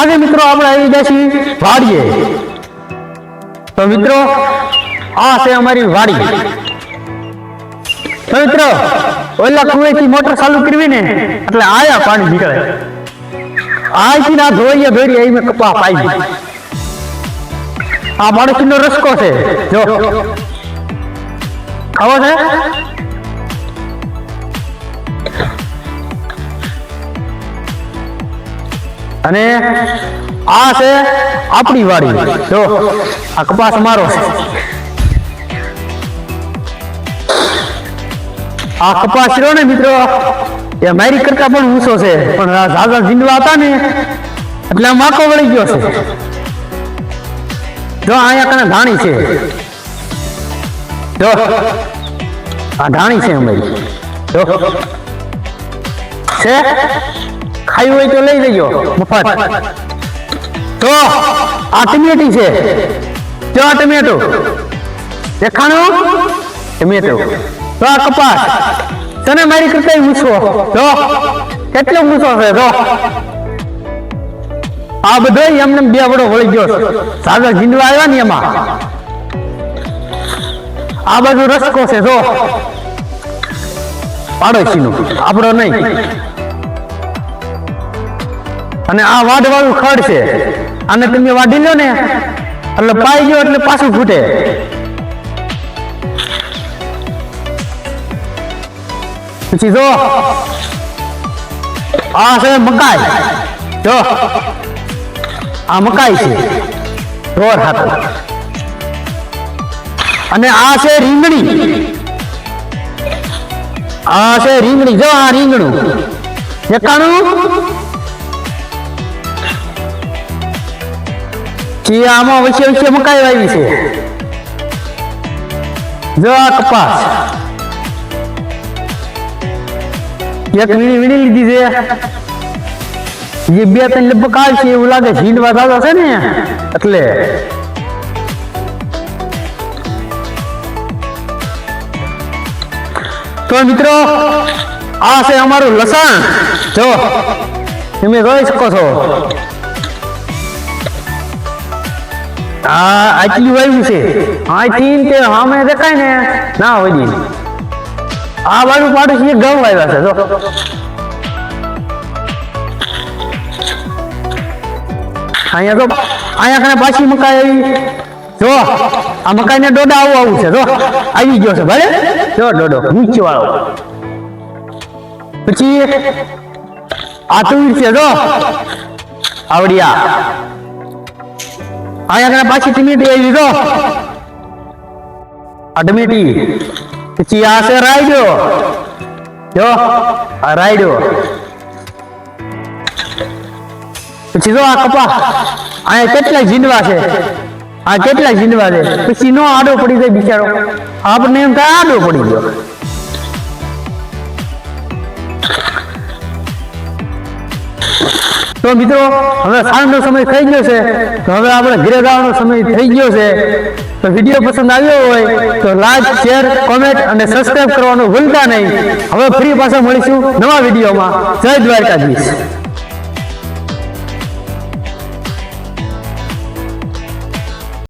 આજે મિત્રો આપણે આવી ગયા વાડીએ. તો મિત્રો, આ છે અમારી વાડી. તો મિત્રો, ઓલા કુવેથી મોટર ચાલુ કરવી ને એટલે આયા પાણી નીકળે. આથી ના ધોઈએ ભેરી અહીં મેં કપા પાઈ આ માણસનો રસકો છે. જો. ખાવો છે? અને આ છે આપણી વાડી. જો, આ કપાસ મારો આ કપાસ રહ્યો ને મિત્રો, એ મારી કરતા પણ ઊંચો છે. પણ ઝાઝા ઝીંડવા હતા ને, એટલે આ માકો વળી ગયો છે. જો અહીંયા કને ધાણી છે. જો, આ ધાણી છે અમારી. જો, છે? ખાઈ હોય તો લઈ લેજો. મફત. તો આ ટમેટી છે. જો આ ટમેટો. દેખાણું? ટમેટો. તો આ કપાસ. તને મારી કરતા ઊંચો. જો. કેટલો ઊંચો છે, જો. આ બધો એમને બે વડો વળી ગયો સાગર જીંડવા આવ્યા ને એમાં. આ બાજુ રસકો છે, જો. પાડોશીનું. આપણો નહીં. અને આ વાળું ખડ છે. આને તમે વાઢી લો ને, એટલે પાઈ ગયો એટલે પાછું ફૂટે. પછી જો, આ છે મકાઈ. જો, આ મકાઈ છે. રોર હાથ. અને આ છે રીંગણી. આ છે રીંગણી. જો આ રીંગણું. એકાણું. જી, આમાં વચ્ચે વચ્ચે મકાઈ વાવી છે જો આ કપાસ. એક વીણી વીણી લીધી છે. જે બે ત્રણ લગભગ આવશે એવું લાગે ઝીંડવા દાદા છે ને. એટલે. તો મિત્રો, આ છે અમારું લસણ. જો, તમે જોઈ શકો છો. આ આટલી વાયુ છે. આથી તે સામે દેખાય ને. ના હોય આ બાજુ પાડોશી ઘઉં આવ્યા છે, જો. અહીંયા તો અહીંયા કને પાછી મકાઈ આવી. જો, આ મકાઈ ને ડોડા આવું આવું છે, જો. આવી ગયો છે, ભલે. જો, ડોડો નીચે વાળો પછી આ તુર છે, જો. આવડિયા. અહીંયા પાછી ટમેટી આવી જો આ ટમેટી પછી આ છે રાયડો. જો, આ રાયડો. પછી જો આ કપા અહીંયા કેટલા જીંડવા છે? આ કેટલા જીંડવા છે? પછી નો આડો પડી જાય બિચારો. આપણને એમ થાય આડો પડી ગયો. તો મિત્રો, હવે સાંજનો સમય થઈ ગયો છે. તો હવે આપણે ઘરે જવાનો સમય થઈ ગયો છે. તો વીડિયો પસંદ આવ્યો હોય તો લાઈક, શેર, કોમેન્ટ અને સબસ્ક્રાઇબ કરવાનું ભૂલતા નહીં. હવે ફરી પાછા મળીશું નવા વિડીયોમાં. જય દ્વારકાધીશ.